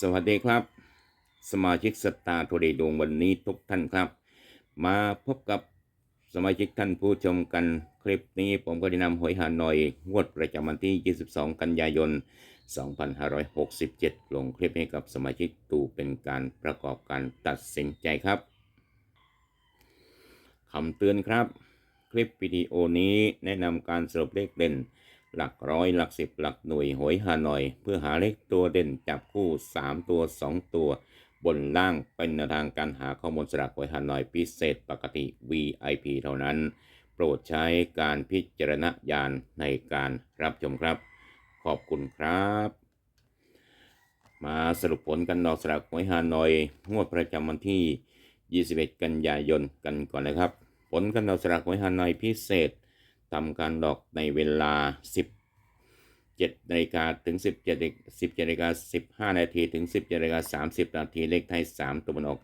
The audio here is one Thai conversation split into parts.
สวัสดีครับ สมาชิกสตาร์โทเดย์ดวงวันนี้ทุกท่านครับ มาพบกับสมาชิกท่านผู้ชมกันคลิปนี้ผมก็จะนำหวยหาหน่อยงวดประจำวันที่ 22 กันยายน 2567 ลงคลิปให้กับสมาชิกตูเป็นการประกอบการตัดสินใจครับคำเตือนครับ คลิปวิดีโอนี้แนะนำการสรุปเลขเด่น หลักร้อยหลักสิบหลักหน่วยหวยหาหน่อย เพื่อหาเลขตัวเด่นจับคู่ 3 ตัว 2 ตัว บนล่างเป็นแนวทางการหาข้อมูลสลากหวยหาหน่อยพิเศษปกติ VIP เท่านั้น โปรดใช้การพิจารณญาณในการรับชมครับ ขอบคุณครับ มาสรุปผลกันดอกสลากหวยหาหน่อย งวดประจำวันที่ 21 กันยายนกันก่อนนะครับ ผลกันดอกสลากหวยหาหน่อยพิเศษ ทำการดอกในเวลา 17นาฬิกาถึง 17 17นาฬิกา15 นาทีถึง 17นาฬิกา30 นาทีเลขไทย 3 ตัวบนออก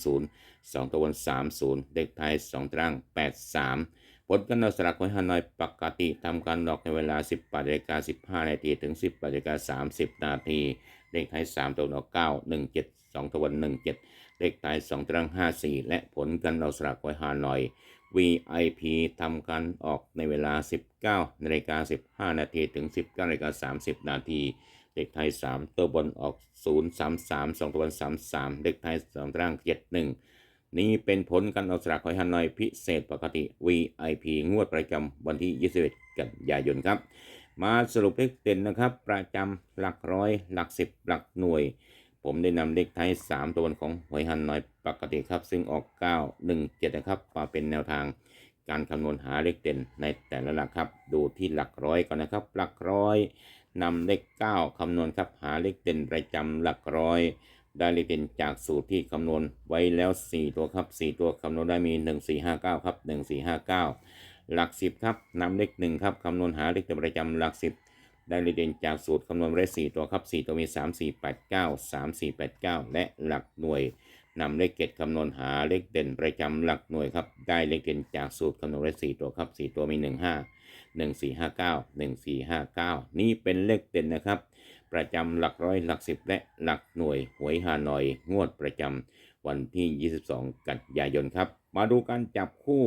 730 2 ตัวบน 30 เลขไทย 2ตราง83 ผลกันดอกสลากของฮานอยปกติทำการดอกในเวลา 18นาฬิกา15 นาทีถึง 18นาฬิกา30 นาทีเลขไทย 3 ตัวบนออก 9 17 2 ตัวบน 17 เลขไทย 2ตราง54 และผลกันดอกสลากของฮานอย VIP ทำการออกในเวลา 19นาฬิกา15 นาทีถึง 19นาฬิกา30 นาทีเลขไทย 3 ตัวบนออก 033 2 ตัวบน 33เลขไทย2ตาราง 71 นี่เป็นผลการออกสลากหอยฮันนอยพิเศษปกติ VIP งวดประจำวันที่ 21 กันยายนครับ มาสรุปเลขเด่นนะครับ ประจำหลักร้อย หลักสิบหลักหน่วย ผมได้นำเลขไทย3 ตัวบนของหวยฮันนอยปกติครับ ซึ่งออก 9 1 7 นะครับมาเป็นแนวทางการคำนวณหาเลขเด่นในแต่ละหลักครับ ดูที่หลักร้อยก่อนนะครับ หลักร้อยนำเลข 9คำนวณครับหาเลขเด่นประจำหลักร้อย ได้เลขเด่นจากสูตรที่คำนวณไว้แล้ว 4 ตัวครับ 4 ตัวคำนวณได้มี 1 4 5 9 ครับ 1 4 5 9 หลัก 10 ครับนำเลข1ครับคำนวณหาเลขเด่นประจำหลัก 10 ได้เลขเด่นจากสูตรคำนวณไว้4ตัวครับ 4 ตัวมี 3 4 8 9 3 4 8 9 และหลักหน่วยนำเลขเกตคำนวณหาเลขเด่นประจำหลักหน่วยครับ ได้เลขเด่นจากสูตรคำนวณไว้4ตัวครับ 4 ตัวมี 1 5 1 4 5 9 1 4 5 9 นี่เป็นเลขเด่นนะครับ ประจำหลักร้อยหลักสิบและหลักหน่วยหวยฮานอย งวดประจำวันที่ 22 กันยายนครับ มาดูการจับคู่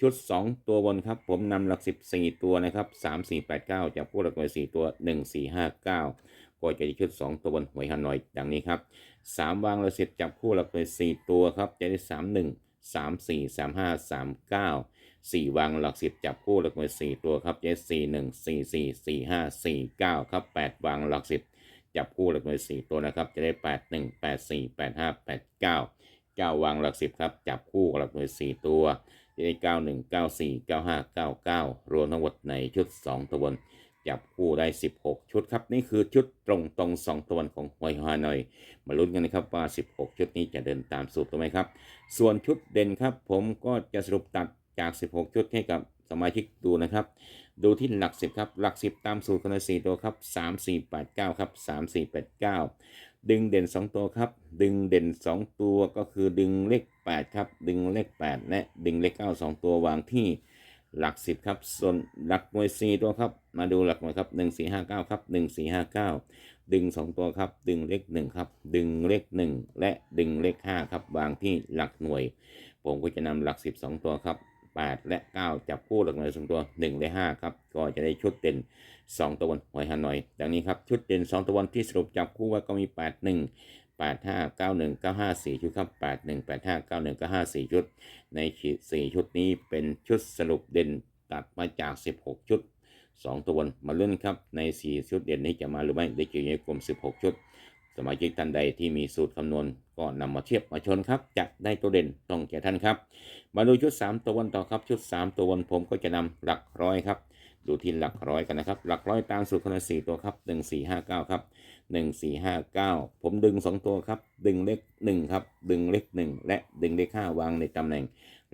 ชุด 2 ตัวบนครับ ผมนำหลัก 14 ตัวนะครับ 3 4 8 9จับคู่หลักหน่วย 4 ตัว 1 4 5 9 ก็จะได้ชุด 2 ตัวบนหวยฮานอยดังนี้ครับ 3 วางหลักสิบจับคู่หลักหน่วย 4 ตัวครับ จะได้ 3 1 3 4 3 5 3 9 4 วางหลักสิบจับคู่หลักหน่วย 4 ตัวครับจะได้4 1 4 4 4 5 4 9 ครับ 8 วางหลักสิบจับคู่หลักหน่วย 4 ตัวนะครับ จะได้ 8 1 8 4 8 5 8 9 9 วางหลักสิบครับ จับคู่หลักหน่วย 4 ตัว จะได้9 1 9 4 9 5 9 9รวมทั้งหมดในชุด2ตัวบนจับคู่ได้ 16 ชุดครับ นี่คือชุดตรงตรงๆ2ตัวบนของหวยฮานอย มาลุ้นกันนะครับว่า 16 ชุดนี้จะเดินตามสูตรหรือไม่ครับ ส่วนชุดเด่นครับ ผมก็จะสรุปตัดจาก 16 ชุดให้กับสมาชิกดูนะครับ ดูที่หลัก 10 ครับ หลัก 10 ตามสูตรคนละ4ตัวครับ 3 4 8 9 ครับ 3 4 8 9 ดึงเด่น 2 ตัวครับ ดึงเด่น 2 ตัวก็คือดึงเลข 8 ครับ ดึงเลข 8 และดึงเลข 9 2 ตัววางที่หลัก 10 ครับ ส่วนหลักหน่วย4ตัวครับ มาดูหลักหน่วยครับ 1 4 5 9 ครับ 1 4 5 9 ดึง 2 ตัวครับ ดึงเลข 1 ครับ ดึงเลข 1 และดึงเลข 5 ครับ วางที่หลักหน่วย ผมก็จะนำหลัก 12 ตัวครับ 8 และ 9 จับคู่หลักหน่วยสองตัว 1 และ 5 ครับ ก็จะได้ชุดเด่น 2 ตัวบนหวยฮานอย ดังนี้ครับ ชุดเด่น 2 ตัวบนที่สรุปจับคู่ไว้ก็มี 8 1 8 5 9 1 9 5 4 ชุดครับ 8 1 8 5 9 1 9 5 4 ชุด ใน4ชุดนี้เป็นชุดสรุปเด่นตัดมาจาก 16 ชุด 2 ตัวบนมาเล่นครับ ใน 4 ชุดเด่นนี้จะมาหรือไม่ได้อยู่ในกลุ่ม16 ชุด สมาชิกท่านใดที่มีสูตรคำนวณก็นำมาเทียบมาชนครับจะได้ตัวเด่นต้องแก่ท่านครับ มาดูชุด 3 ตัวบนต่อครับชุด 3 ตัวบนผมก็จะนำหลักร้อยครับ ดูที่หลักร้อยกันนะครับ หลักร้อยตามสูตรคำนวณ4ตัวครับ1 4 5 9ครับ1 4 5 9ผมดึง2ตัวครับ ดึงเลข1ครับ ดึงเลข1และดึงเลข5วางในตำแหน่ง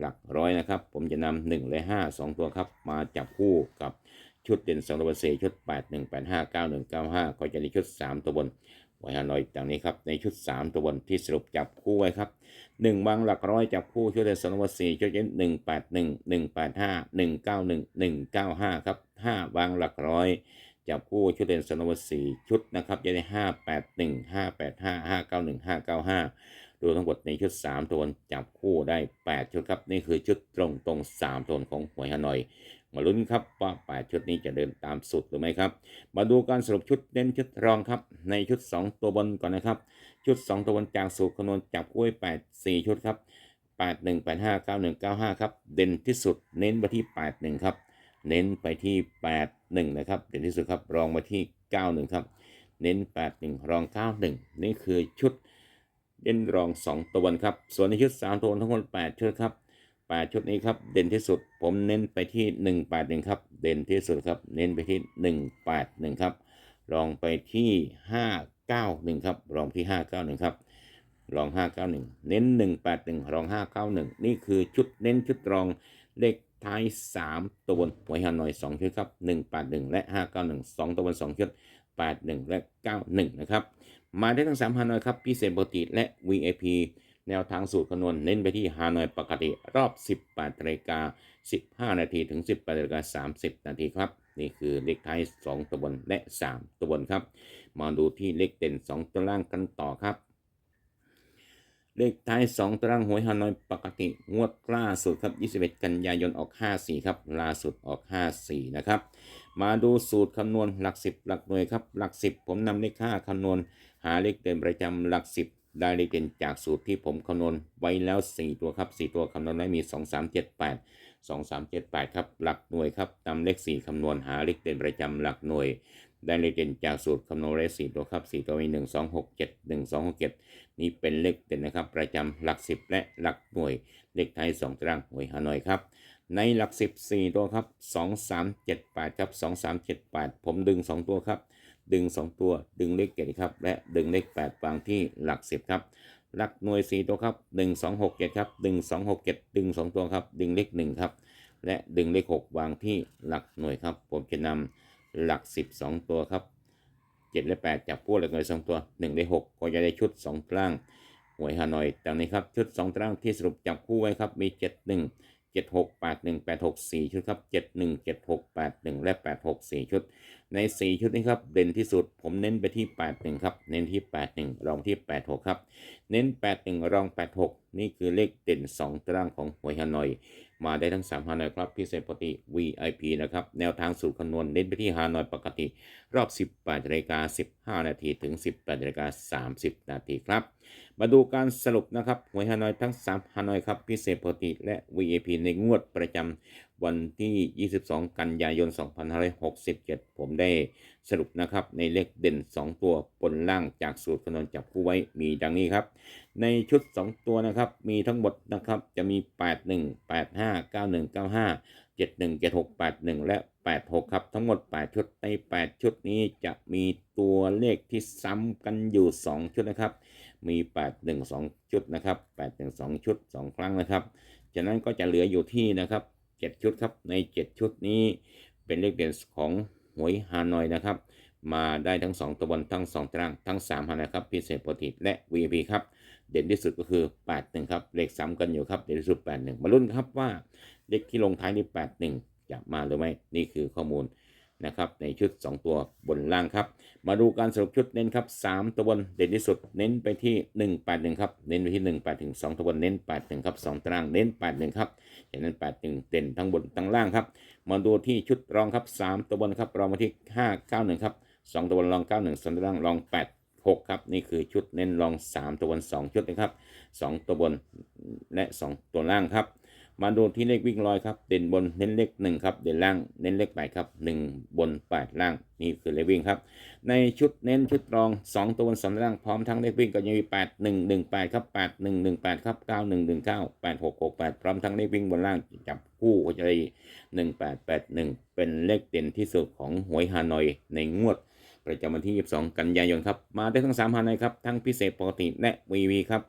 หลักร้อยนะครับ ผมจะนำ1และ5 2ตัวครับ มาจับคู่กับชุดเด่น2ตัวบน4ชุด8 1 8 5 9 1 9 5ก็จะได้ชุด3ตัวบน ไว้ฮานอยจากนี้ครับในชุด 3 ตัวบนที่สรุปจับคู่ไว้ครับ 1 บางหลักร้อยจับคู่ชุดเด่นสองตัวสี่ชุดเด่นหนึ่งแปดหนึ่งหนึ่งแปดห้าหนึ่งเก้าหนึ่งหนึ่งเก้าห้าครับห้าบางหลักร้อยจับคู่ชุดเด่นสนวสี่ชุดนะครับจะได้ห้าแปดหนึ่งห้าแปดห้าห้าเก้าหนึ่งห้าเก้าห้า รวมทั้งหมดในชุด3ตัวจับคู่ได้ 8 ชุดครับ นี่คือชุดตรงตรง3ตัวของหวยฮานอย มาลุ้นครับว่า 8 ชุดนี้จะเดินตามสุดหรือไม่ครับ มาดูการสรุปชุดเน้นชุดรองครับ ในชุด 2 ตัวบนก่อนนะครับ ชุด 2 ตัวบนจากสูตรคำนวณจับคู่ให้8 4 ชุดครับ 8 1 8 5 9 1 9 5 ครับ เด่นที่สุดเน้นไปที่ 8 1 ครับ เน้นไปที่ 8 1 นะครับ เด่นที่สุดครับ รองมาที่ 9 1 ครับ เน้น 8 1 รอง 9 1 นี่คือชุด เด่นรอง 2 ตัวครับ ส่วนในชุด 3 ตัวทั้งหมด8ชุดครับ 8 ชุดนี้ครับ เด่นที่สุด ผมเน้นไปที่ 181 ครับ เด่นที่สุดครับ เน้นไปที่ 181 ครับ รองไปที่ 591 ครับ รองที่ 591 ครับ รอง 591 เน้น 181 รอง 591 นี่คือชุดเน้นชุดรองเลขท้าย 3 ตัวบนหวยฮานอย2ชุดครับ 181 และ 591 2 ตัวบน2ชุด 81 และ 91 นะครับ มาได้ทั้ง3ฮานอยครับพิเศษปกติและ VIP แนวทางสูตรคำนวณเน้นไปที่ฮานอยปกติรอบ 18นาฬิกา15 นาทีถึง 18นาฬิกา30 นาทีครับ นี่คือเลขท้าย 2 ตัวบนและ 3 ตัวบนครับ มาดูที่เลขเด่น 2 ตัวล่างกันต่อครับ เลขท้าย 2ตารางหวยฮานอยปกติงวดล่าสุดครับ 21 กันยายนออก 54 ครับล่าสุดออก 54 นะครับ มาดูสูตรคำนวณหลัก 10 หลักหน่วยครับหลัก 10 ผมนำเลข5คำนวณ หาเลขเด่นประจำหลัก10ได้เลขเด่นจากสูตรที่ผมคำนวณไว้แล้ว 4 ตัวครับ 4 ตัวคำนวณไว้มี 2 3 7 8 2 3 7 8 ครับ หลักหน่วยครับนำเลข 4คำนวณหาเลขเด่นประจำหลักหน่วย ได้เลขเด่นจากสูตรคำนวณเลข4ตัวครับ 4 ตัวมี 1 2 6 7 1 2 6 7 นี่เป็นเลขเด่นนะครับ ประจำหลัก 10 และหลักหน่วย เลขไทย 2ตารางหวยฮานอยครับ ในหลัก10 4ตัวครับ 2 3 7 8 ครับ 2 3 7 8 ผมดึง 2 ตัวครับ ดึง 2 ตัว ดึงเลขเจ็ดครับ และดึงเลข8วางที่หลัก 10 ครับ หลักหน่วย 4 ตัวครับ 1 2 6 7 ครับดึง2 6 7 ดึง 2 ตัวครับ ดึงเลข1 ครับ และดึงเลข 6 วางที่หลักหน่วยครับ ผมจะนำหลัก 12 ตัวครับ 7 และ 8 จับคู่หลักหน่วย 2 ตัว1ได้6ก็จะได้ชุด2ตารางหวยฮานอยดังนี้ครับ ชุด 2 ตารางที่สรุปจับคู่ไว้ครับ มี 7 1 7 6 8 1 8 6 4 ชุดครับ 7 1 7 6 8 1 และ 8 6 4 ชุด ใน 4 ชุดนี้ครับ เด่นที่สุดผมเน้นไปที่ 8 1 ครับ เน้นที่ 8 1 รองที่ 8 6 ครับ เน้น 8 1 รอง 8 6 นี่คือเลขเด่น 2ตารางของหวยฮานอย มาได้ทั้ง 3 ฮานอยครับ พิเศษปกติ VIP นะครับ แนวทางสูตรคำนวณเน้นไปที่ฮานอยปกติรอบ 18นาฬิกา15 นาทีถึง 18นาฬิกา30 นาทีครับ มาดูการสรุปนะครับหวยฮานอยทั้ง 3 ฮานอยครับ พิเศษปกติและ VIP ในงวดประจำวันที่ 22 กันยายน 2567 ผมได้สรุปนะครับ ในเลขเด่น 2 ตัวบนล่างจากสูตรคำนวณจับคู่ไว้มีดังนี้ครับ ในชุด 2 ตัวนะครับ มีทั้งหมดนะครับจะมี 81 85 91 95 71 76 81 และ 86 ครับ ทั้งหมด 8 ชุด ใน 8 ชุดนี้จะมีตัวเลขที่ซ้ำกันอยู่ 2 ชุดนะครับ มี 8 1 2 ชุดนะครับ 8 1 2 ชุด 2 ครั้งนะครับจากนั้นก็จะเหลืออยู่ที่นะครับ 7 ชุดครับ ใน 7 ชุดนี้เป็นเลขเด่นของหวยฮานอยนะครับ มาได้ทั้ง 2 ตัวบนทั้ง 2ตารางทั้ง3ฮานอยครับ พิเศษโปรติและ VIP ครับ เด่นที่สุดก็คือ 8 1 ครับ เลขซ้ำกันอยู่ครับ เด่นที่สุด 8 1 มาลุ้นครับว่า เลขที่ลงท้ายนี่8 1 จะมาหรือไม่นี่คือข้อมูลนะครับในชุด 2 ตัวบนล่างครับ มาดูการสรุปชุดเน้นครับ 3 ตัวบนเด่นที่สุดเน้นไปที่ 181 ครับเน้นไปที่ 181 2ตัวบนเน้น 81 ครับ 2ตารางเน้น 81 ครับจากนั้น 81 เด่นทั้งบนทั้งล่างครับ มาดูที่ชุดรองครับ 3 ตัวบนครับรองมาที่ 591 ครับ 2 ตัวบนรอง 91 2ตัวล่างรอง 8 6 ครับ นี่คือชุดเน้นรอง 3 ตัวบน 2 ชุดนะครับ 2 ตัวบนและ 2 ตัวล่างครับ มาดูที่เลขวิ่งลอยครับ เด่นบนเน้นเลขหนึ่งครับ เด่นล่างเน้นเลขแปดครับหนึ่งบนแปดล่างนี่คือเลขวิ่งครับ ในชุดเน้นชุดรองสองตัวบนสองตัวล่างพร้อมทั้งเลขวิ่งก็ยังมีแปดหนึ่งหนึ่งแปดครับแปดหนึ่งหนึ่งแปดครับเก้าหนึ่งหนึ่งเก้าแปดหกหกแปดพร้อมทั้งเลขวิ่งบนล่างจับคู่ก็จะได้หนึ่งแปดแปดหนึ่งเป็นเลขเด่นที่สุดของหวยฮานอยในงวด ประจำวันที่ 22 กันยายนครับ มาได้ทั้ง3ฮานอยครับ ทั้งพิเศษปกติและวีวีครับ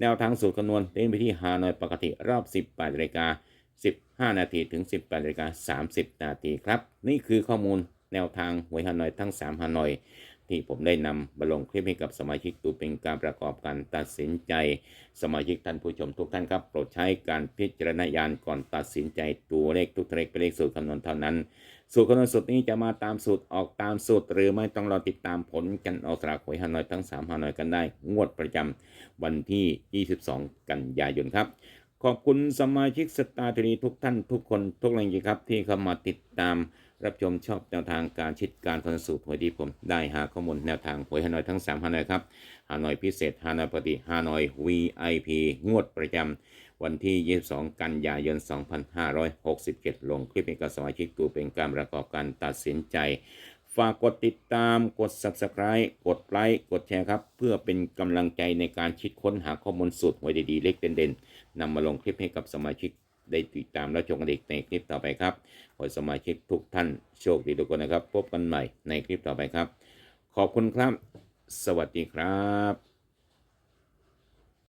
แนวทางสูตรคำนวณเล่นไปที่ฮานอยปกติรอบ 18นาฬิกา15 นาทีถึง 18นาฬิกา30 นาทีครับ นี่คือข้อมูลแนวทางหวยฮานอยทั้ง3ฮานอย ที่ผมได้นำมาลงคลิปให้กับสมาชิกตูเป็นการประกอบการตัดสินใจ สมาชิกท่านผู้ชมทุกท่านครับ โปรดใช้การพิจารณาญาณก่อนตัดสินใจตัวเลขทุกเลขเป็นเลขสูตรคำนวณเท่านั้น สูตรคำนวณสูตรนี้จะมาตามสูตรออกตามสูตร หรือไม่ต้องรอติดตามผลกันออกสลากหวยฮานอยทั้ง 3ฮานอยกันได้ งวดประจำวันที่ 22 กันยายนครับ ขอบคุณสมาชิกสตาร์ทีวีทุกท่านทุกคนทุกแรงจครับ ที่เข้ามาติดตามรับชมชอบแนวทางการชิดการคอนสูตรหวยดีผมได้หาข้อมูลแนวทางหวยฮานอยทั้ง3ฮานอยครับฮานอยพิเศษฮานอยปกติฮานอย VIP งวดประจำ วันที่ 22 กันยายน 2567 ลงคลิปให้กับสมาชิกดูเป็นการประกอบการตัดสินใจ ฝากกดติดตาม กด Subscribe กดไลค์ กดแชร์ครับ เพื่อเป็นกำลังใจในการคิดค้นหาข้อมูลสูตรหวยดีๆ เล็กเด่นๆนำมาลงคลิปให้กับสมาชิกได้ติดตามและชมกันอีกในคลิปต่อไปครับ ขอสมาชิกทุกท่านโชคดีทุกคนนะครับ พบกันใหม่ในคลิปต่อไปครับ ขอบคุณครับ สวัสดีครับ